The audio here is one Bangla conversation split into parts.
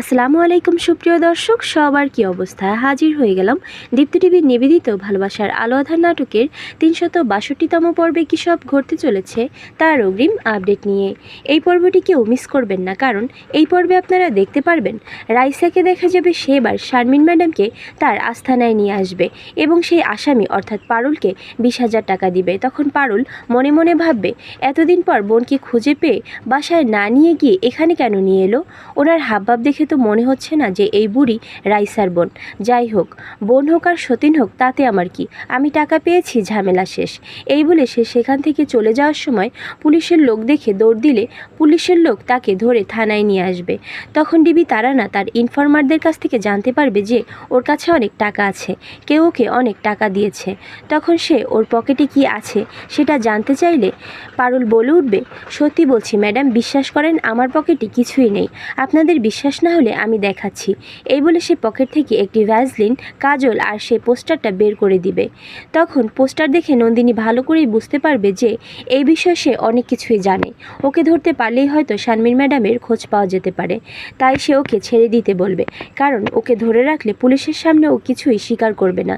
আসসালামু আলাইকুম সুপ্রিয় দর্শক, সবার কি অবস্থা? হাজির হয়ে গেলাম দীপ্তি টিভির নিবেদিত ভালোবাসার আলো আধার নাটকের তিনশত বাষট্টিতম পর্বে কী সব ঘটতে চলেছে তার অগ্রিম আপডেট নিয়ে। এই পর্বটি কেউ মিস করবেন না, কারণ এই পর্বে আপনারা দেখতে পারবেন রাইসাকে দেখা যাবে সেবার শারমিন ম্যাডামকে তার আস্থানায় নিয়ে আসবে এবং সেই আসামি অর্থাৎ পারুলকে বিশ হাজার টাকা দিবে। তখন পারুল মনে মনে ভাববে, এতদিন পর বোনকে খুঁজে পেয়ে বাসায় না নিয়ে গিয়ে এখানে কেন নিয়ে এলো? ওনার হাবভাব দেখে তো মনে হচ্ছে না যে এই বুড়ি রাইসার বোন। যাই হোক, বোন হোক আর সতীন হোক, তাতে আমার কি? আমি টাকা পেয়েছি, ঝামেলা শেষ। এই বলে সে সেখান থেকে চলে যাওয়ার সময় পুলিশের লোক দেখে দৌড় দিলে পুলিশের লোক তাকে ধরে থানায় নিয়ে আসবে। তখন ডিবি তারা না তার ইনফরমারদের কাছ থেকে জানতে পারবে যে ওর কাছে অনেক টাকা আছে, কেউ ওকে অনেক টাকা দিয়েছে। তখন সে ওর পকেটে কি আছে সেটা জানতে চাইলে পারুল বলে উঠবে, সত্যি বলছি, ম্যাডাম, বিশ্বাস করেন, আমার পকেটে কিছুই নেই। আপনাদের বিশ্বাস না হলে আমি দেখাচ্ছি। এই বলে সে পকেট থেকে একটি ভ্যাজলিন কাজল আর সে পোস্টারটা বের করে দিবে। তখন পোস্টার দেখে নন্দিনী ভালো করেই বুঝতে পারবে যে এই বিষয়ে সে অনেক কিছুই জানে। ওকে ধরতে পারলেই হয়তো শানমির ম্যাডামের খোঁজ পাওয়া যেতে পারে। তাই সে ওকে ছেড়ে দিতে বলবে, কারণ ওকে ধরে রাখলে পুলিশের সামনে ও কিছুই স্বীকার করবে না।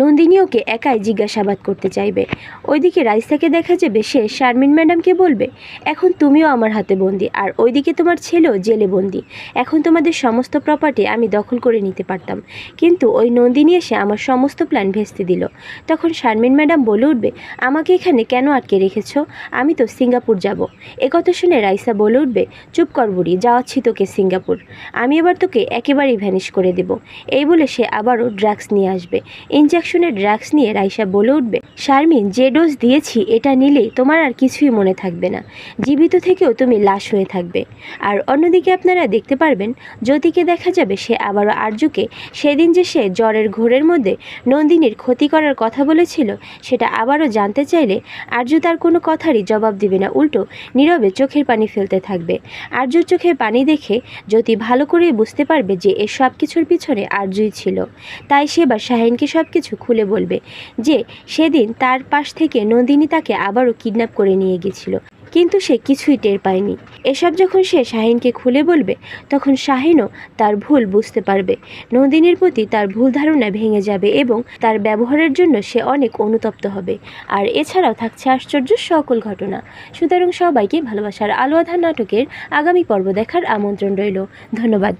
নন্দিনী ওকে একাই জিজ্ঞাসাবাদ করতে চাইবে। ওইদিকে রাইসাকে দেখা যাবে সে শারমিন ম্যাডামকে বলবে, এখন তুমিও আমার হাতে বন্দি, আর ওইদিকে তোমার ছেলেও জেলে বন্দি। এখন তোমাদের সমস্ত প্রপার্টি আমি দখল করে নিতে পারতাম। কিন্তু ওই নন্দিনী এসে আমার সমস্ত প্ল্যান ভেস্তে দিল। তখন শারমিন ম্যাডাম বলে উঠবে, আমাকে এখানে কেন আটকে রেখেছো? আমি তো সিঙ্গাপুর যাব। একথা শুনে রাইসা বলে উঠবে, চুপ কর বুড়ি, যাওয়াচ্ছি তোকে সিঙ্গাপুর। আমি এবার তোকে একেবারেই ভ্যানিশ করে দেব। এই বলে সে আবারও ড্রাগস নিয়ে আসবে। ইনজেকশনের ড্রাগস নিয়ে রাইসা বলে উঠবে, শারমিন, যে ডোজ দিয়েছি, এটা নিলে তোমার আর কিছুই মনে থাকবে না। জীবিত থেকেও তুমি লাশ হয়ে থাকবে। আর অন্যদিকে আপনারা দেখতে পারবেন, জ্যোতিকে দেখা যাবে সে আবারও আর্যকে, সেদিন যে সে জ্বরের ঘোরের মধ্যে নন্দিনীর ক্ষতি করার কথা বলেছিল, সেটা আবারও জানতে চাইলে আর্য তার কোনো কথারই জবাব দিবে না, উল্টো নীরবে চোখের পানি ফেলতে থাকবে। আর্যর চোখের পানি দেখে জ্যোতি ভালো করেই বুঝতে পারবে যে এ সব কিছুর পিছনে আর্যই ছিল। তাই সে এবার শাহিনকে সব কিছু খুলে বলবে যে, সেদিন তার পাশ থেকে নন্দিনী তাকে আবারও কিডন্যাপ করে নিয়ে গেছিল কিন্তু সে কিছুই টের পায়নি। এসব যখন সে শাহিনকে খুলে বলবে, তখন শাহিনও তার ভুল বুঝতে পারবে। নন্দিনীর প্রতি তার ভুল ধারণা ভেঙে যাবে এবং তার ব্যবহারের জন্য সে অনেক অনুতপ্ত হবে। আর এছাড়াও থাকছে আশ্চর্য সকল ঘটনা। সুতরাং সবাইকে ভালোবাসার আলো আধার নাটকের আগামী পর্ব দেখার আমন্ত্রণ রইল। ধন্যবাদ।